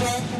Thank you.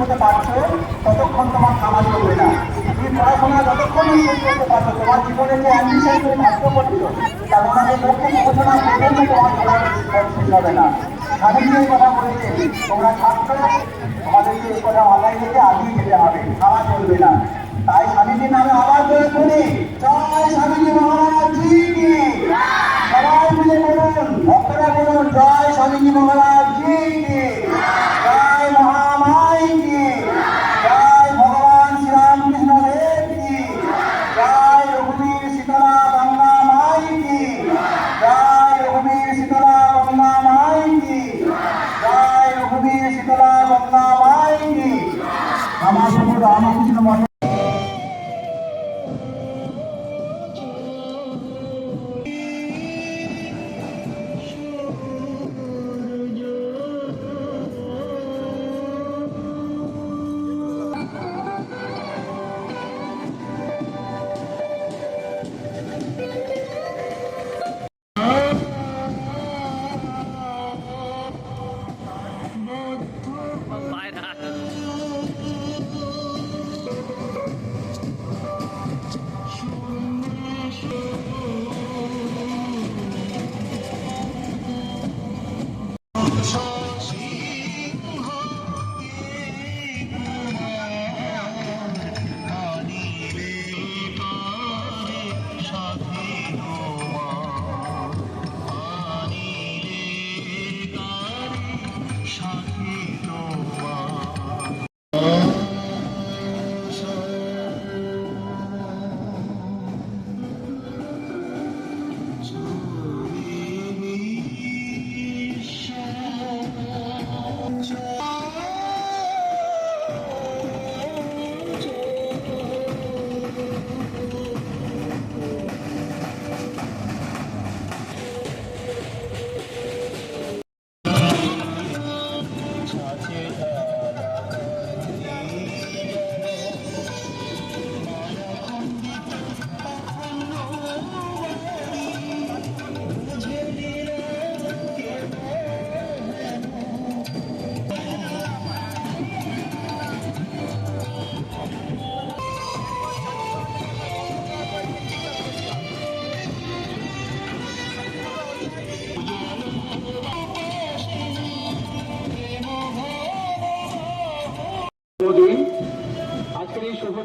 তুমি পারছ ততক্ষণ তোমার কামাল করবে না। তুমি পড়াশোনা যতক্ষণ করতে পারছ তোমার জীবনে যে অ্যাম্বিশন তুমি নষ্ট করছ পর্যন্ত তোমার হবে না। কথা তোমরা ছাত্র আমাদেরকে এই কথা মাথায় রেখে আগিয়ে যেতে হবে খাওয়া চলবে না। তাই স্বামীজির নামে আবার করি জয় স্বামীজি মহারাজ সবাই মিলে বলুন, ভক্তরা বলুন, জয় স্বামীজি মহারাজ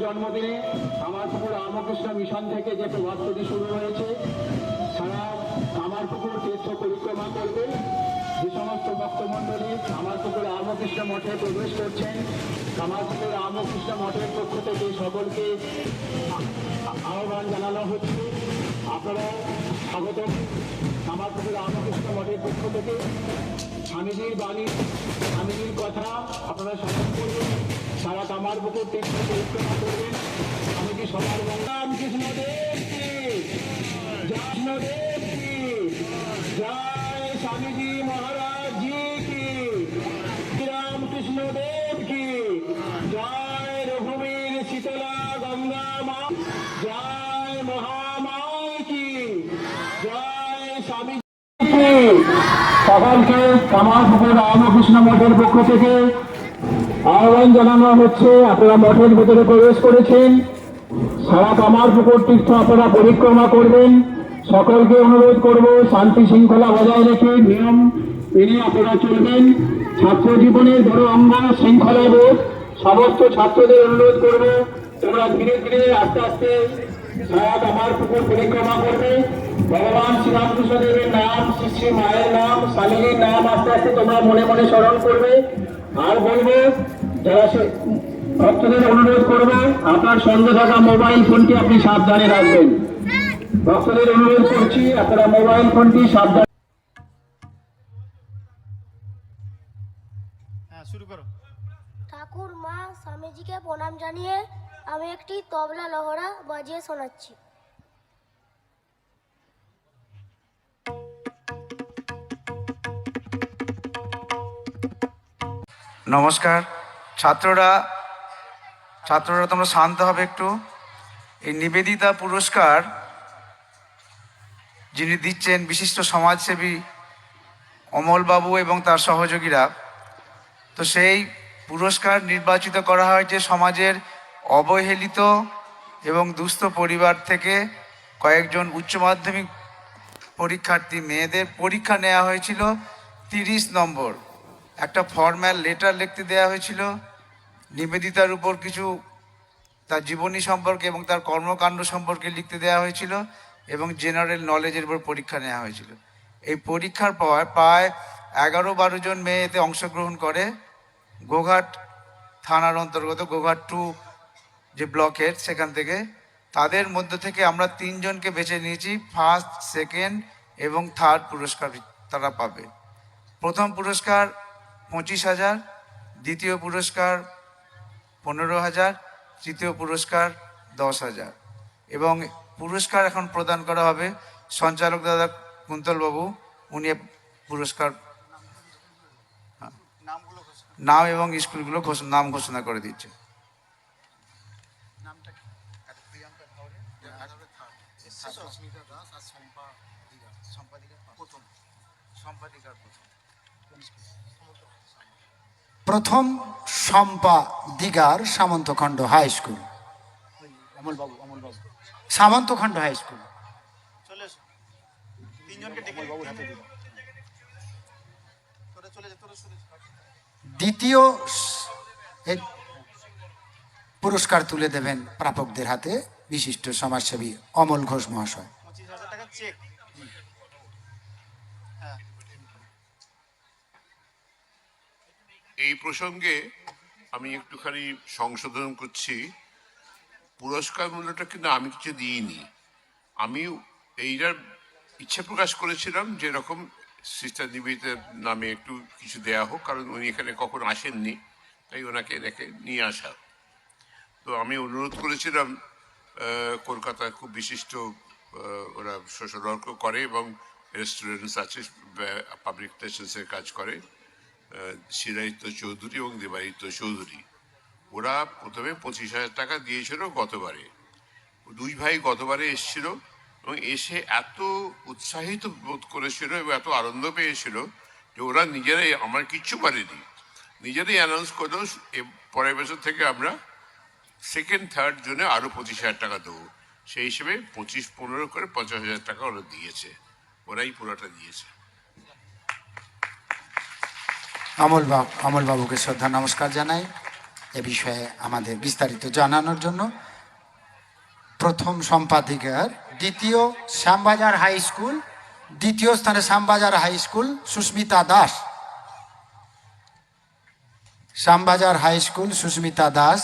জন্মদিনে কামারপুকুর রামকৃষ্ণ মিশন থেকে যে প্রভাতটি শুরু হয়েছে, সারা কামারপুকুর তীর্থ পরিক্রমা করবে। যে সমস্ত ভক্তমণ্ডলী কামারপুকুর রামকৃষ্ণ মঠে প্রবেশ করছেন আমার কামারপুকুর রামকৃষ্ণ মঠের পক্ষ থেকে সকলকে আহ্বান জানানো হচ্ছে। আপনারা স্বাগত কামারপুকুর রামকৃষ্ণ মঠের পক্ষ থেকে। স্বামীজির বাণী, স্বামীজির কথা আপনারা স্মরণ করবেন। সারা কামার বুকুর তীর্থ পরিক্রমা করবেন। স্বামীজি সবার দেব কি? জয় কৃষ্ণ দেব কি? স্বামীজি মহারাজ কি? শ্রী রামকৃষ্ণ দেব কি? জয় রঘুবীর শীতলা গঙ্গা মা। জয় মহামাই কি? জয় স্বামী সকলকে কামারপুকুর রামকৃষ্ণ মঠের পক্ষ থেকে আহ্বান জানানো হচ্ছে, আপনারা মঠের ভিতরে প্রবেশ করেছেন। সারা কামার পুকুর তীর্থ আপনারা পরিক্রমা করবেন। সকলকে অনুরোধ করব, শান্তি শৃঙ্খলা বজায় রেখে নিয়ম মেনে আপনারা চলবেন। ছাত্র জীবনের বড় অঙ্গ শৃঙ্খলা বোধ। সমস্ত ছাত্রদের অনুরোধ করব, তোমরা ধীরে ধীরে আস্তে আস্তে সারা আমার পুকুর পরিক্রমা করবে। ভগবান শ্রীরামকৃষ্ণ দেবের নাম শ্রী শ্রী মায়ের নাম, স্বামীজির নাম আস্তে আস্তে তোমরা মনে মনে স্মরণ করবে। আর বলব যারা ভক্তদের অনুরোধ করব আপনার সঙ্গে থাকা মোবাইল ফোনটি আপনি সাবধানে রাখবেন। ভক্তদের অনুরোধ করছি আপনারা মোবাইল ফোনটি সাবধানে হ্যাঁ শুরু করো। ঠাকুর মা স্বামীজিকে প্রণাম জানিয়ে আমি একটি তবলা লহরা বাজিয়ে শোনাচ্ছি। নমস্কার। ছাত্ররা ছাত্ররা তোমরা শান্ত হবে একটু। এই নিবেদিতা পুরস্কার যিনি দিচ্ছেন বিশিষ্ট সমাজসেবী অমলবাবু এবং তার সহযোগীরা, তো সেই পুরস্কার নির্বাচিত করা হয়েছে সমাজের অবহেলিত এবং দুস্থ পরিবার থেকে কয়েকজন উচ্চ মাধ্যমিক পরীক্ষার্থী মেয়েদের পরীক্ষা নেওয়া হয়েছিল তিরিশ নম্বর। একটা ফর্ম্যাল লেটার লিখতে দেওয়া হয়েছিল। নিবেদিতার উপর কিছু তার জীবনী সম্পর্কে এবং তার কর্মকাণ্ড সম্পর্কে লিখতে দেওয়া হয়েছিল এবং জেনারেল নলেজের উপর পরীক্ষা নেওয়া হয়েছিল। এই পরীক্ষার পর প্রায় এগারো বারো জন মেয়ে এতে অংশগ্রহণ করে। গোঘাট থানার অন্তর্গত গোঘাট টু যে ব্লকের, সেখান থেকে। তাদের মধ্য থেকে আমরা তিনজনকে বেছে নিয়েছি। ফার্স্ট সেকেন্ড এবং থার্ড পুরস্কার তারা পাবে। প্রথম পুরস্কার পঁচিশ হাজার, দ্বিতীয় পুরস্কার পনেরো হাজার তৃতীয় পুরস্কার দশ হাজার। এবং পুরস্কার এখন প্রদান করা হবে সঞ্চালক দাদা কুন্তলবাবু উনি পুরস্কার হ্যাঁ। নাম এবং স্কুলগুলো নাম ঘোষণা করে দিচ্ছে। প্রথম। শম্পা দিগার Samantakhanda high school. Samantakhanda high school. দ্বিতীয় পুরস্কার তুলে দেবেন প্রাপকদের হাতে বিশিষ্ট সমাজসেবী অমল ঘোষ মহাশয়। পঁচিশ হাজার টাকা চেক এই প্রসঙ্গে আমি একটুখানি সংশোধন করছি। পুরস্কার মূল্যটা কিন্তু আমি কিছু দিইনি। আমি এইটার ইচ্ছে প্রকাশ করেছিলাম যে এরকম সিস্টার নিবেদিতার নামে একটু কিছু দেয়া হোক কারণ উনি এখানে কখন আসেননি তাই ওনাকে রেখে নিয়ে আসা। তো আমি অনুরোধ করেছিলাম আহ, কলকাতায় খুব বিশিষ্ট ওরা সোশ্যাল ওয়ার্ক করে এবং রেস্টুরেন্টস আছে পাবলিক রিলেশনসের কাজ করে। শিরাদিত্য চৌধুরী এবং দেবাদিত্য চৌধুরী। ওরা প্রথমে পঁচিশ হাজার টাকা দিয়েছিল গতবারে। দুই ভাই গতবারে এসেছিল এবং এসে এত উৎসাহিত বোধ করেছিল এবং এত আনন্দ পেয়েছিল যে ওরা নিজেরাই, আমার কিচ্ছু পারেনি। নিজেরাই অ্যানাউন্স করল পরের বছর থেকে আমরা সেকেন্ড থার্ড জন্য আরও পঁচিশ হাজার টাকা দেবো। সেই হিসেবে পঁচিশ, পনেরো করে পঞ্চাশ হাজার টাকা ওরা দিয়েছে। ওরাই পুরোটা দিয়েছে। অমল বাবু অমল বাবুকে শ্রদ্ধা, নমস্কার জানাই। এ বিষয়ে আমাদের বিস্তারিত জানানোর জন্য প্রথম সম্পাদিকার দ্বিতীয় শ্যামবাজার হাই স্কুল, দ্বিতীয় স্থানে Shyambazar high school Susmita Das. Shyambazar high school Susmita Das.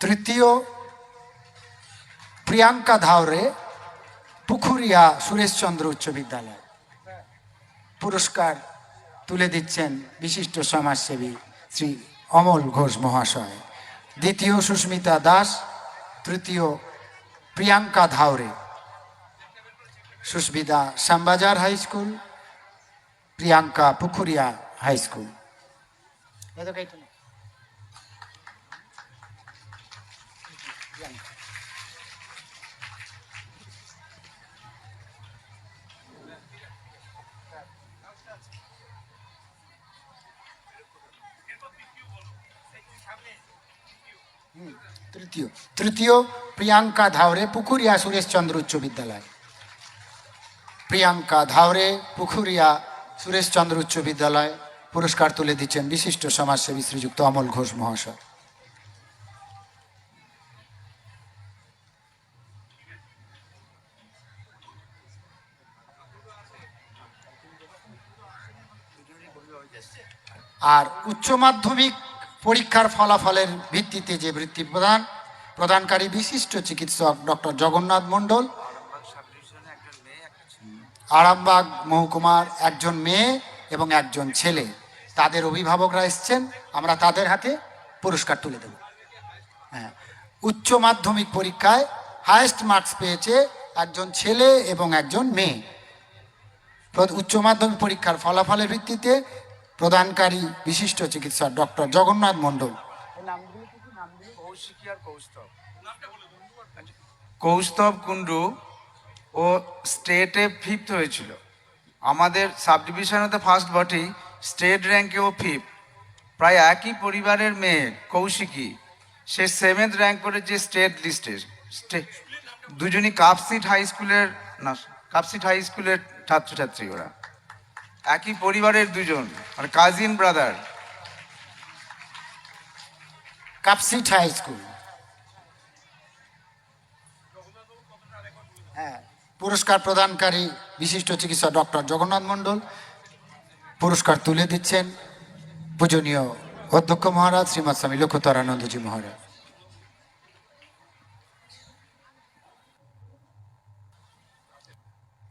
তৃতীয় প্রিয়াঙ্কা ধাওরে, পুখুরিয়া সুরেশচন্দ্র উচ্চ বিদ্যালয়। পুরস্কার তুলে দিচ্ছেন বিশিষ্ট সমাজসেবী শ্রী অমল ঘোষ মহাশয়। দ্বিতীয় সুস্মিতা দাস, তৃতীয় Priyanka Dhaore Susmita Shyambazar high school, Priyanka Pukhuria high school. তৃতীয়। তৃতীয়, প্রিয়াঙ্কা ধাওরে পুকুরিয়া সুরেশচন্দ্র উচ্চ বিদ্যালয়। প্রিয়াঙ্কা ধাওরে পুকুরিয়া সুরেশচন্দ্র উচ্চ বিদ্যালয়। পুরস্কার তুলে দিচ্ছেন বিশিষ্ট সমাজসেবী শ্রীযুক্ত অমল ঘোষ মহাশয়। আর উচ্চ মাধ্যমিক পরীক্ষার ফলাফলের ভিত্তিতে যে বৃত্তি প্রদান প্রদানকারী বিশিষ্ট চিকিৎসক ডক্টর জগন্নাথ মণ্ডল, আরামবাগ মহকুমার একজন মেয়ে এবং একজন ছেলে। তাদের অভিভাবকরা এসছেন, আমরা তাদের হাতে পুরস্কার তুলে দেব। হ্যাঁ উচ্চ মাধ্যমিক পরীক্ষায় হায়েস্ট মার্কস পেয়েছে একজন ছেলে এবং একজন মেয়ে। উচ্চ মাধ্যমিক পরীক্ষার ফলাফলের ভিত্তিতে প্রদানকারী বিশিষ্ট চিকিৎসক ডক্টর জগন্নাথ মণ্ডল। কৌস্তব। কুণ্ডু ও স্টেটে ফিফথ হয়েছিল। আমাদের সাব ডিভিশনে তো ফার্স্ট বটেই স্টেট র্যাঙ্কে ও ফিফথ প্রায় একই পরিবারের মেয়ে কৌশিকী সে সেভেন্থ র্যাঙ্ক করেছে স্টেট লিস্টে দুজনই কাপসিট হাই স্কুলের না কাপসিট হাই স্কুলের ছাত্রছাত্রী ওরা। একই পরিবারের দুজন আর cousin brother Kapsit high school. হ্যাঁ পুরস্কার প্রদানকারী বিশিষ্ট চিকিৎসক ডক্টর জগন্নাথ মণ্ডল পুরস্কার তুলে দিচ্ছেন পূজনীয় অধ্যক্ষ মহারাজ শ্রীমৎ স্বামী লক্ষ্যতরানন্দজি মহারাজ।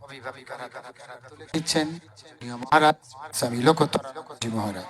অভিভাবিকারা দিচ্ছেন মহারাজ স্বামী লক্ষ্যতরানন্দজি মহারাজ।